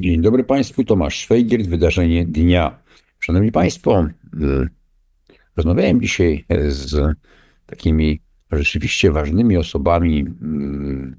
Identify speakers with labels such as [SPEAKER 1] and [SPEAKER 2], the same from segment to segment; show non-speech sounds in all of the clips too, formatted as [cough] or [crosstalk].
[SPEAKER 1] Dzień dobry Państwu, Tomasz Szwejgiert, wydarzenie dnia. Szanowni Państwo, y, rozmawiałem dzisiaj z takimi rzeczywiście ważnymi osobami, y,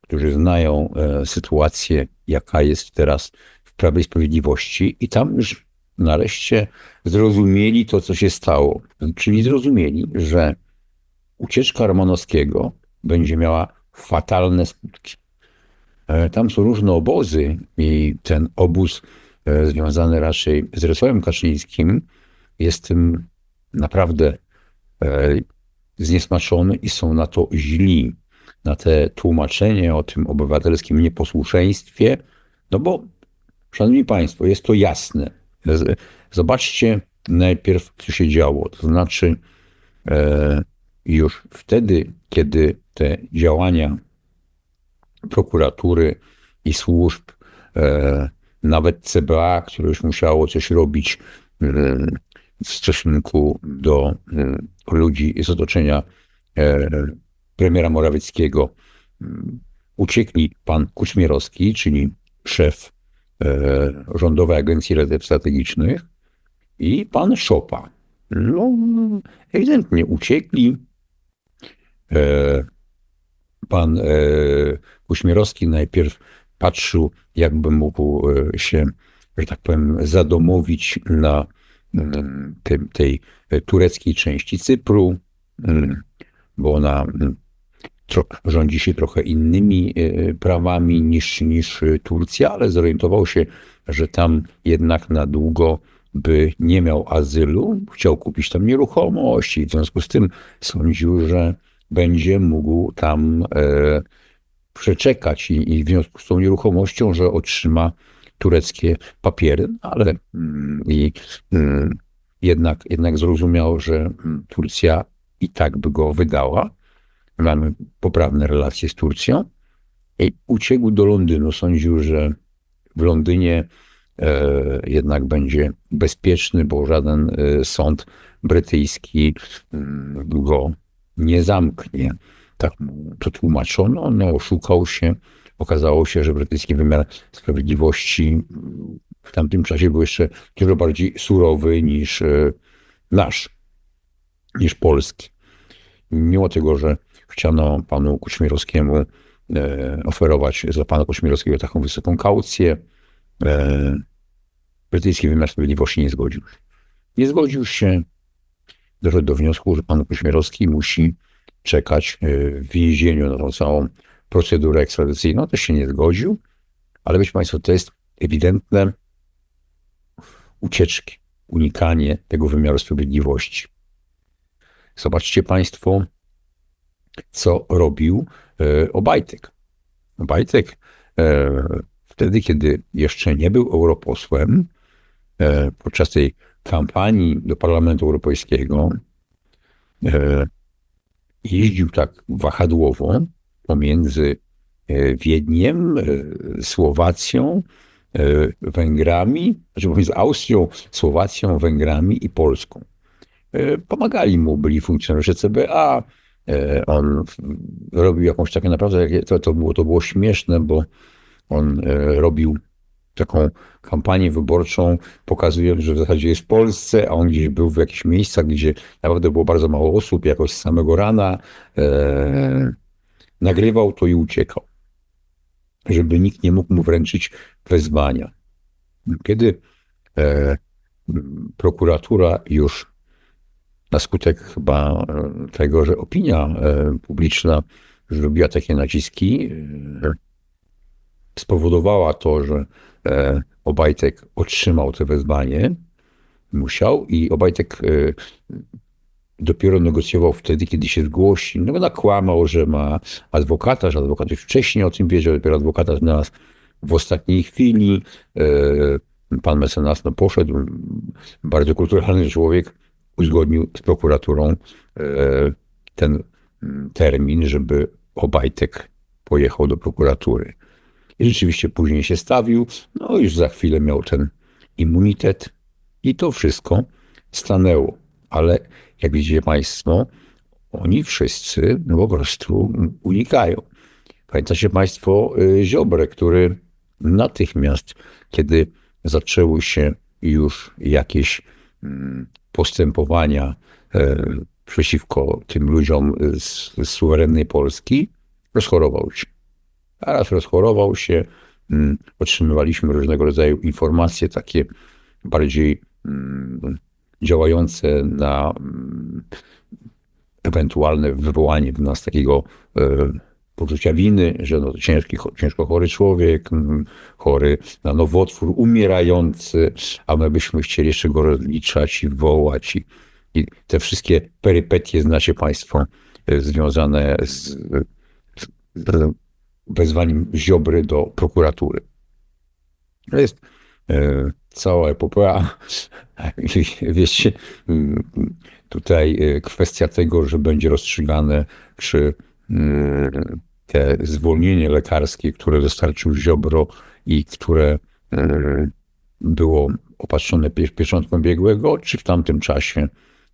[SPEAKER 1] którzy znają e, sytuację, jaka jest teraz w Prawie Sprawiedliwości i tam już nareszcie zrozumieli to, co się stało. Czyli zrozumieli, że ucieczka Romanowskiego będzie miała fatalne skutki. E, Tam są różne obozy i ten obóz e, związany raczej z Jarosławem Kaczyńskim jest tym naprawdę e, zniesmaczony i są na to źli, na te tłumaczenie o tym obywatelskim nieposłuszeństwie, no bo, szanowni państwo, jest to jasne. Zobaczcie najpierw, co się działo. To znaczy, już wtedy, kiedy te działania prokuratury i służb, e, nawet CBA, które już musiało coś robić e, w stosunku do e, ludzi z otoczenia premiera Morawieckiego. Uciekli pan Kuczmierowski, czyli szef Rządowej Agencji Rezerw Strategicznych i pan Szopa. No, ewidentnie uciekli. E, pan e, Kuśmierowski najpierw patrzył, jakby mógł e, się, że tak powiem, zadomowić na mm, tym, tej tureckiej części Cypru, mm, bo ona mm, rządzi się trochę innymi e, prawami niż, niż Turcja, ale zorientował się, że tam jednak na długo by nie miał azylu, chciał kupić tam nieruchomość i w związku z tym sądził, że będzie mógł tam e, przeczekać i, i w związku z tą nieruchomością, że otrzyma tureckie papiery, ale mm, i, mm, jednak, jednak zrozumiał, że mm, Turcja i tak by go wydała. Mamy poprawne relacje z Turcją i uciekł do Londynu. Sądził, że w Londynie e, jednak będzie bezpieczny, bo żaden e, sąd brytyjski mm, go nie zamknie. Tak to tłumaczono, no oszukał się. Okazało się, że brytyjski wymiar sprawiedliwości w tamtym czasie był jeszcze dużo bardziej surowy niż e, nasz, niż polski. Mimo tego, że chciano panu Kuczmierowskiemu e, oferować za pana Kuczmierowskiego taką wysoką kaucję, e, brytyjski wymiar sprawiedliwości nie zgodził się. Nie zgodził się, doszedł do wniosku, że pan Kuśmierowski musi czekać e, w więzieniu na tą całą procedurę ekstradycyjną. Też się nie zgodził, ale wiecie Państwo, to jest ewidentne ucieczki, unikanie tego wymiaru sprawiedliwości. Zobaczcie Państwo, co robił e, Obajtek. Obajtek e, wtedy, kiedy jeszcze nie był europosłem, podczas tej kampanii do Parlamentu Europejskiego e, jeździł tak wahadłowo pomiędzy e, Wiedniem, e, Słowacją, Węgrami, znaczy pomiędzy Austrią, Słowacją, Węgrami i Polską. Pomagali mu, byli funkcjonariusze CBA. On robił jakąś taką naprawdę, to, to, było, to było śmieszne, bo on robił taką kampanię wyborczą, pokazując, że w zasadzie jest w Polsce, a on gdzieś był w jakichś miejscach, gdzie naprawdę było bardzo mało osób, jakoś z samego rana. E, nagrywał to i uciekał, żeby nikt nie mógł mu wręczyć wezwania. Kiedy e, prokuratura już na skutek chyba e, tego, że opinia e, publiczna zrobiła takie naciski, e, spowodowała to, że Obajtek otrzymał to wezwanie, musiał i Obajtek e, dopiero negocjował wtedy, kiedy się zgłosi. No bo nakłamał, że ma adwokata, że adwokat już wcześniej o tym wiedział, dopiero adwokata znalazł w ostatniej chwili. E, Pan mecenas no, poszedł, bardzo kulturalny człowiek, uzgodnił z prokuraturą e, ten mm, termin, żeby Obajtek pojechał do prokuratury. I rzeczywiście później się stawił, no już za chwilę miał ten immunitet i to wszystko stanęło. Ale jak widzicie Państwo, oni wszyscy no po prostu unikają. Pamiętacie Państwo y, Ziobrę, który natychmiast, kiedy zaczęły się już jakieś mm, postępowania e, przeciwko tym ludziom z, z suwerennej Polski, rozchorował się. A raz rozchorował się, mm, otrzymywaliśmy różnego rodzaju informacje, takie bardziej mm, działające na mm, ewentualne wywołanie w nas takiego e, poczucia winy, że no ciężki, ciężko chory człowiek, chory na nowotwór, umierający, a my byśmy chcieli jeszcze go rozliczać i wołać. I, i te wszystkie perypetie znacie Państwo e, związane z, z, z wezwaniem Ziobry do prokuratury. To jest e, cała epopea. [laughs] Wiecie, tutaj e, kwestia tego, że będzie rozstrzygane, czy mm, te zwolnienie lekarskie, które dostarczył Ziobro i które e, było opatrzone pieczątką biegłego, czy w tamtym czasie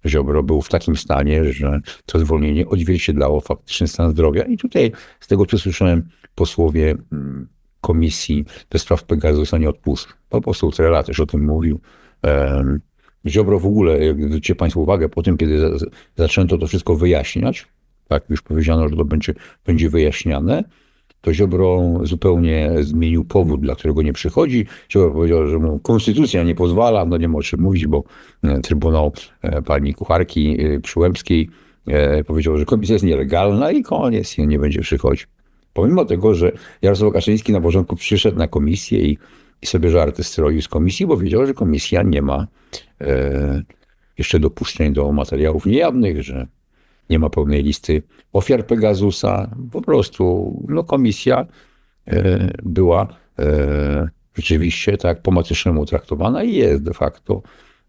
[SPEAKER 1] Ziobro był w takim stanie, że to zwolnienie odzwierciedlało faktyczny stan zdrowia. I tutaj z tego, co słyszałem, posłowie mm, komisji do spraw Pegasusa nie odpuszczą. Po prostu Trela też o tym mówił. Ziobro w ogóle, jak zwrócicie Państwo uwagę, po tym, kiedy zaczęto to wszystko wyjaśniać, tak już powiedziano, że to będzie, będzie wyjaśniane, to Ziobro zupełnie zmienił powód, dla którego nie przychodzi. Ziobro powiedział, że mu konstytucja nie pozwala, no nie ma o czym mówić, bo e, Trybunał e, pani Kucharki e, Przyłębskiej powiedział, że komisja jest nielegalna i koniec, nie będzie przychodził. Pomimo tego, że Jarosław Kaczyński na porządku przyszedł na komisję i, i sobie żarty stroił z komisji, bo wiedział, że komisja nie ma e, jeszcze dopuszczeń do materiałów niejawnych, że nie ma pełnej listy ofiar Pegasusa. Po prostu no, komisja e, była e, rzeczywiście tak po matycznemu traktowana i jest de facto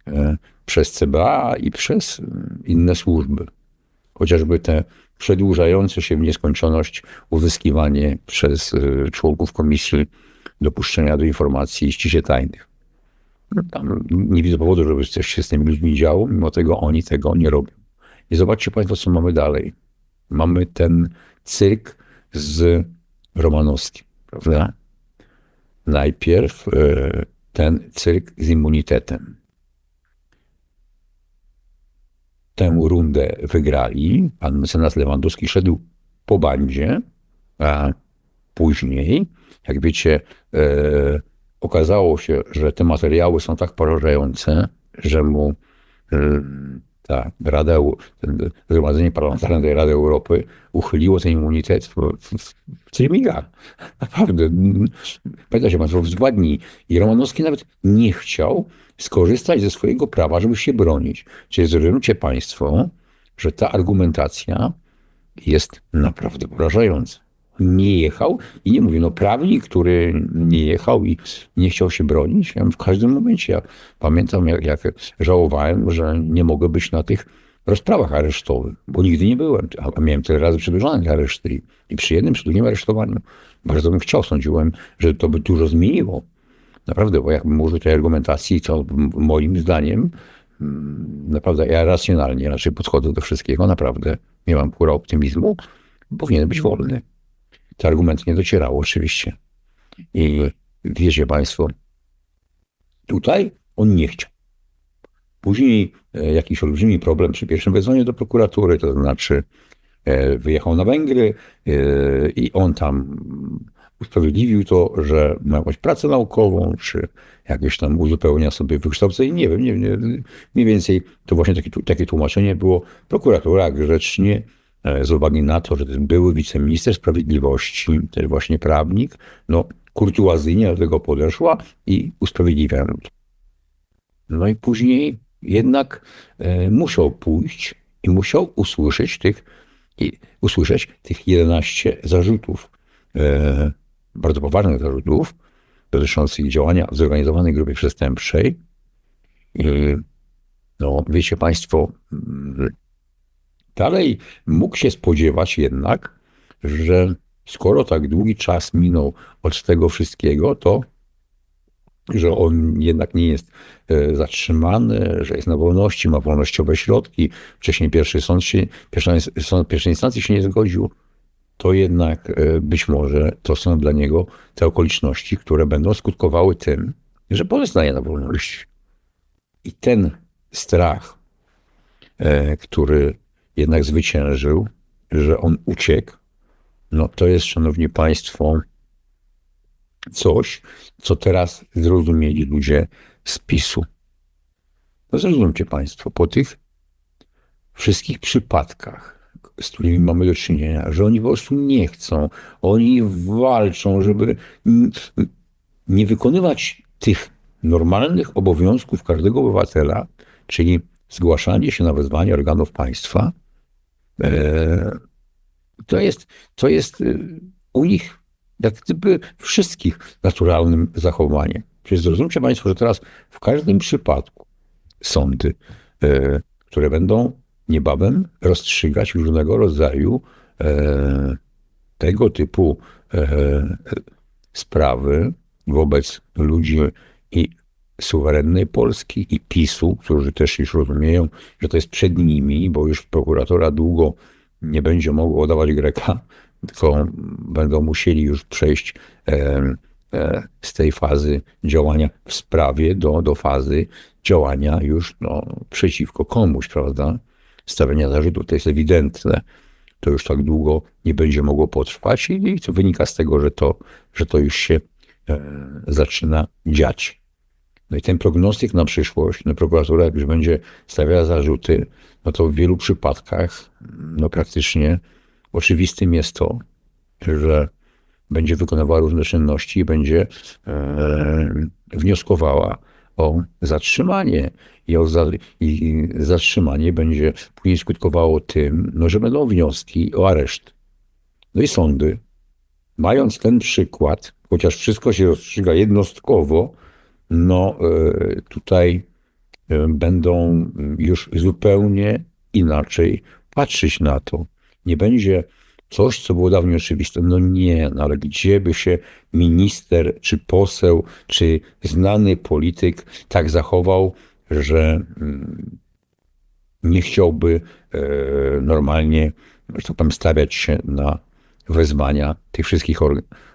[SPEAKER 1] e, przez CBA i przez inne służby. Chociażby te przedłużające się w nieskończoność uzyskiwanie przez członków komisji dopuszczenia do informacji ściśle tajnych. No, tam nie widzę powodu, żeby coś się z tymi ludźmi działo, mimo tego oni tego nie robią. I zobaczcie Państwo, co mamy dalej. Mamy ten cyrk z Romanowskim, prawda? Najpierw e, ten cyrk z immunitetem. Tę rundę wygrali. Pan mecenas Lewandowski szedł po bandzie, a później, jak wiecie, e, okazało się, że te materiały są tak porażające, że mu e, ta Rada, Zgromadzenie Parlamentarne Rady Europy uchyliło ten immunitet w, w, w. Naprawdę. Pamiętacie Państwo, w dwa dni. I Romanowski nawet nie chciał skorzystać ze swojego prawa, żeby się bronić. Czyli zrozumcie Państwo, że ta argumentacja jest naprawdę porażająca nie jechał i nie mówię, no prawnik, który nie jechał i nie chciał się bronić, ja w każdym momencie, ja pamiętam jak, jak żałowałem, że nie mogę być na tych rozprawach aresztowych, bo nigdy nie byłem, a miałem tyle razy przedłużone areszty i przy jednym, przy drugim aresztowaniu bardzo bym chciał, sądziłem, że to by dużo zmieniło. Naprawdę, bo jakbym użył tej argumentacji, to moim zdaniem mm, naprawdę ja racjonalnie raczej podchodzę do wszystkiego, naprawdę nie mam pura optymizmu, powinien być wolny. Ten argument nie docierał oczywiście. I wiecie Państwo, tutaj on nie chciał. Później e, jakiś olbrzymi problem przy pierwszym wezwaniu do prokuratury, to znaczy e, wyjechał na Węgry e, i on tam usprawiedliwił to, że ma jakąś pracę naukową, czy jakieś tam uzupełnia sobie wykształcenie, nie wiem, nie, nie, mniej więcej to właśnie takie, takie tłumaczenie było. Prokuratura grzecznie z uwagi na to, że ten były wiceminister sprawiedliwości, też właśnie prawnik, no kurtuazyjnie do tego podeszła i usprawiedliwiała to. No i później jednak e, musiał pójść i musiał usłyszeć tych, usłyszeć tych 11 zarzutów, e, bardzo poważnych zarzutów dotyczących działania w zorganizowanej grupie przestępczej. No, wiecie Państwo, Dalej mógł się spodziewać jednak, że skoro tak długi czas minął od tego wszystkiego, to że on jednak nie jest e, zatrzymany, że jest na wolności, ma wolnościowe środki. Wcześniej pierwszy sąd się, sąd pierwszej instancji się nie zgodził. to jednak e, być może to są dla niego te okoliczności, które będą skutkowały tym, że pozostaje na wolności. I ten strach, e, który jednak zwyciężył, że on uciekł, no to jest, szanowni państwo, coś, co teraz zrozumieli ludzie z PiSu. No zrozumcie państwo, po tych wszystkich przypadkach, z którymi mamy do czynienia, że oni po prostu nie chcą, oni walczą, żeby nie wykonywać tych normalnych obowiązków każdego obywatela, czyli zgłaszanie się na wezwanie organów państwa, to jest, to jest e, u nich jak gdyby wszystkich naturalnym zachowaniem. Przecież zrozumcie Państwo, że teraz w każdym przypadku sądy, e, które będą niebawem rozstrzygać różnego rodzaju tego typu sprawy wobec ludzi i suwerennej Polski i PiSu, którzy też już rozumieją, że to jest przed nimi, bo już prokuratora długo nie będzie mogła oddawać Greka, tylko będą musieli już przejść e, e, z tej fazy działania w sprawie do, do fazy działania już no, przeciwko komuś, prawda? Stawiania zarzutu, to jest ewidentne. To już tak długo nie będzie mogło potrwać i to wynika z tego, że to, że to już się e, zaczyna dziać. No i ten prognostyk na przyszłość, no prokuratura jak już będzie stawiała zarzuty, no to w wielu przypadkach, no praktycznie oczywistym jest to, że będzie wykonywała różne czynności i będzie e, wnioskowała o zatrzymanie. I, o za, I zatrzymanie będzie później skutkowało tym, no, że będą wnioski o areszt. No i sądy, mając ten przykład, chociaż wszystko się rozstrzyga jednostkowo, no e, tutaj e, będą już zupełnie inaczej patrzeć na to. Nie będzie coś, co było dawniej oczywiste. No nie, no ale gdzie by się minister, czy poseł, czy znany polityk tak zachował, że mm, nie chciałby e, normalnie, że tak powiem, stawiać się na wezwania tych wszystkich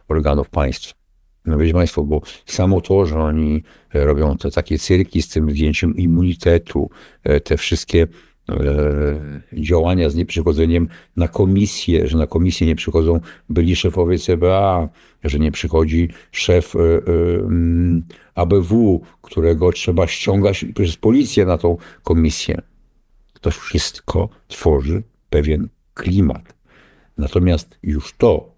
[SPEAKER 1] organów państwa. No wiecie Państwo, bo samo to, że oni robią te takie cyrki z tym zdjęciem immunitetu, e, te wszystkie e, działania z nieprzychodzeniem na komisję, że na komisję nie przychodzą byli szefowie CBA, że nie przychodzi szef e, mm, ABW, którego trzeba ściągać przez policję na tą komisję. To wszystko tworzy pewien klimat. Natomiast już to,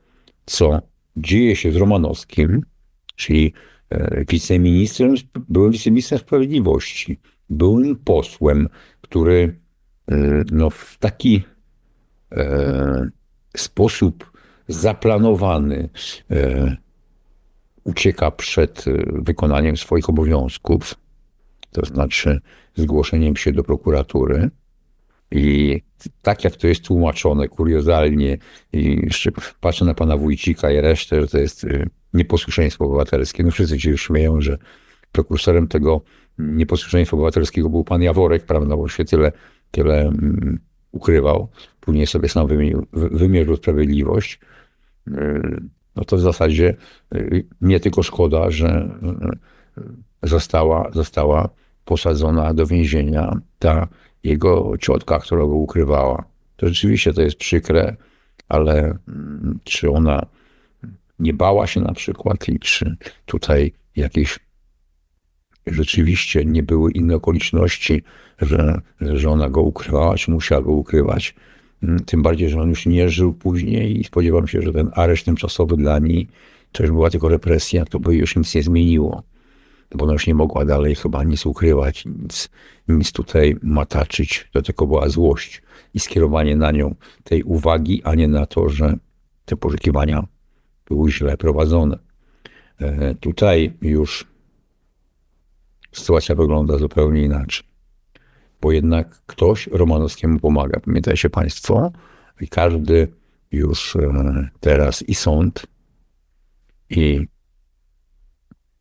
[SPEAKER 1] co dzieje się z Romanowskim, czyli e, wiceministrem, byłem wiceministrem sprawiedliwości, byłem posłem, który e, no, w taki e, sposób zaplanowany ucieka przed wykonaniem swoich obowiązków, to znaczy zgłoszeniem się do prokuratury. I tak jak to jest tłumaczone kuriozalnie, i patrzę na pana Wójcika i resztę, że to jest nieposłuszeństwo obywatelskie. No wszyscy się już śmieją, że prekursorem tego nieposłuszeństwa obywatelskiego był pan Jaworek, prawda, bo się tyle, tyle um, ukrywał. Później sobie sam wymierzył, wymierzył sprawiedliwość. Yy, no to w zasadzie yy, nie tylko szkoda, że yy, została, została posadzona do więzienia ta jego ciotka, która go ukrywała. To rzeczywiście to jest przykre, ale mm, czy ona nie bała się na przykład i czy tutaj jakieś rzeczywiście nie były inne okoliczności, że, że ona go ukrywała, czy musiała go ukrywać. Mm, tym bardziej, że on już nie żył później i spodziewam się, że ten areszt tymczasowy dla niej to już była tylko represja, to by już nic nie zmieniło. Bo ona już nie mogła dalej chyba nic ukrywać, nic, nic tutaj mataczyć. To tylko była złość i skierowanie na nią tej uwagi, a nie na to, że te poszukiwania były źle prowadzone. E, tutaj już sytuacja wygląda zupełnie inaczej, bo jednak ktoś Romanowskiemu pomaga. Pamiętajcie Państwo, i każdy już e, teraz i sąd, i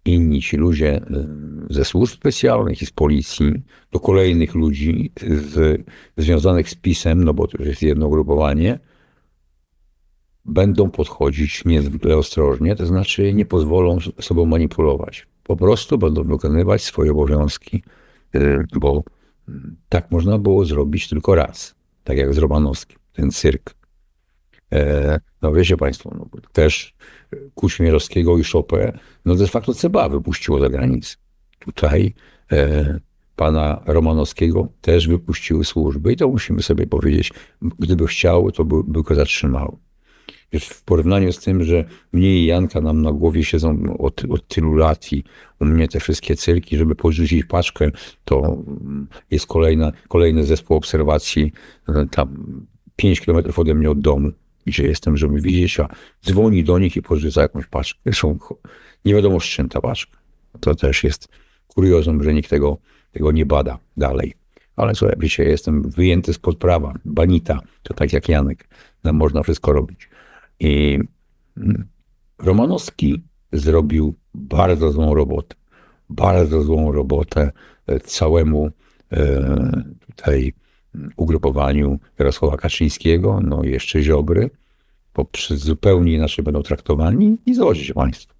[SPEAKER 1] inni ci ludzie e, ze służb specjalnych i z policji, do kolejnych ludzi z, związanych z PiSem, no bo to już jest jedno grupowanie, będą podchodzić niezwykle ostrożnie, to znaczy nie pozwolą sobą manipulować. Po prostu będą wykonywać swoje obowiązki, y, bo tak można było zrobić tylko raz, tak jak z Romanowskim, ten cyrk. E, No wiecie Państwo, no, też Kuśmierowskiego i Chopin, no de facto CBA wypuściło za granicę. Tutaj e, pana Romanowskiego też wypuściły służby i to musimy sobie powiedzieć, gdyby chciały, to by, by go zatrzymały. Wiesz, w porównaniu z tym, że mnie i Janka nam na głowie siedzą od, od tylu lat i u mnie te wszystkie cyrki, żeby porzucić paczkę, to mm, jest kolejna, kolejny zespół obserwacji e, tam 5 kilometrów ode mnie od domu, gdzie jestem, żeby widzieć, a dzwoni do nich i porzuca jakąś paczkę. Zresztą nie wiadomo z czym ta paczka. To też jest kuriozum, że nikt tego, tego nie bada dalej. Ale co, wiecie, jestem wyjęty spod prawa, banita, to tak jak Janek, nam można wszystko robić. I mm, Romanowski zrobił bardzo złą robotę. Bardzo złą robotę e, całemu e, tutaj ugrupowaniu Jarosława Kaczyńskiego, no i jeszcze Ziobry, bo zupełnie inaczej będą traktowani i zobaczycie Państwo,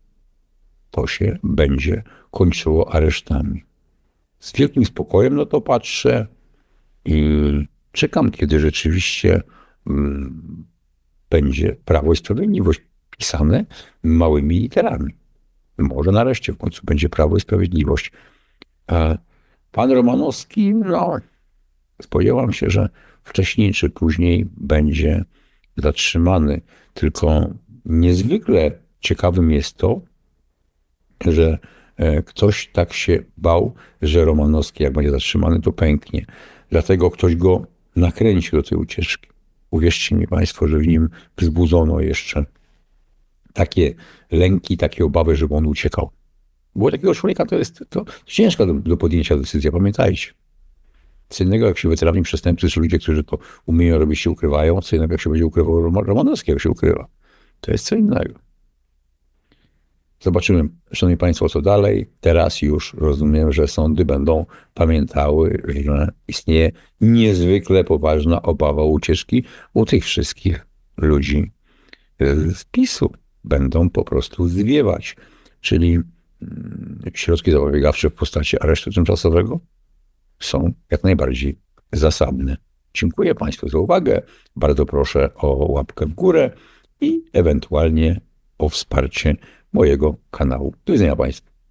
[SPEAKER 1] to się będzie kończyło aresztami. Z wielkim spokojem na to patrzę i czekam, kiedy rzeczywiście mm, będzie Prawo i Sprawiedliwość pisane małymi literami. Może nareszcie w końcu będzie Prawo i Sprawiedliwość. A pan Romanowski, no, spodziewam się, że wcześniej czy później będzie zatrzymany. Tylko niezwykle ciekawym jest to, że e, ktoś tak się bał, że Romanowski, jak będzie zatrzymany, to pęknie. Dlatego ktoś go nakręcił do tej ucieczki. Uwierzcie mi Państwo, że w nim wzbudzono jeszcze takie lęki, takie obawy, żeby on uciekał. Bo takiego człowieka to jest to ciężka do, do podjęcia decyzja, pamiętajcie. Co innego, jak się weteranni przestępcy, czy ludzie, którzy to umieją robić, się ukrywają, co innego, jak się będzie ukrywał Roma- Romanowski, jak się ukrywa. To jest co innego. Zobaczymy, szanowni państwo, co dalej. Teraz już rozumiem, że sądy będą pamiętały, że istnieje niezwykle poważna obawa ucieczki u tych wszystkich ludzi z PiSu. Będą po prostu zwiewać. Czyli mm, środki zapobiegawcze w postaci aresztu tymczasowego są jak najbardziej zasadne. Dziękuję Państwu za uwagę. Bardzo proszę o łapkę w górę i ewentualnie o wsparcie mojego kanału. Do widzenia Państwu.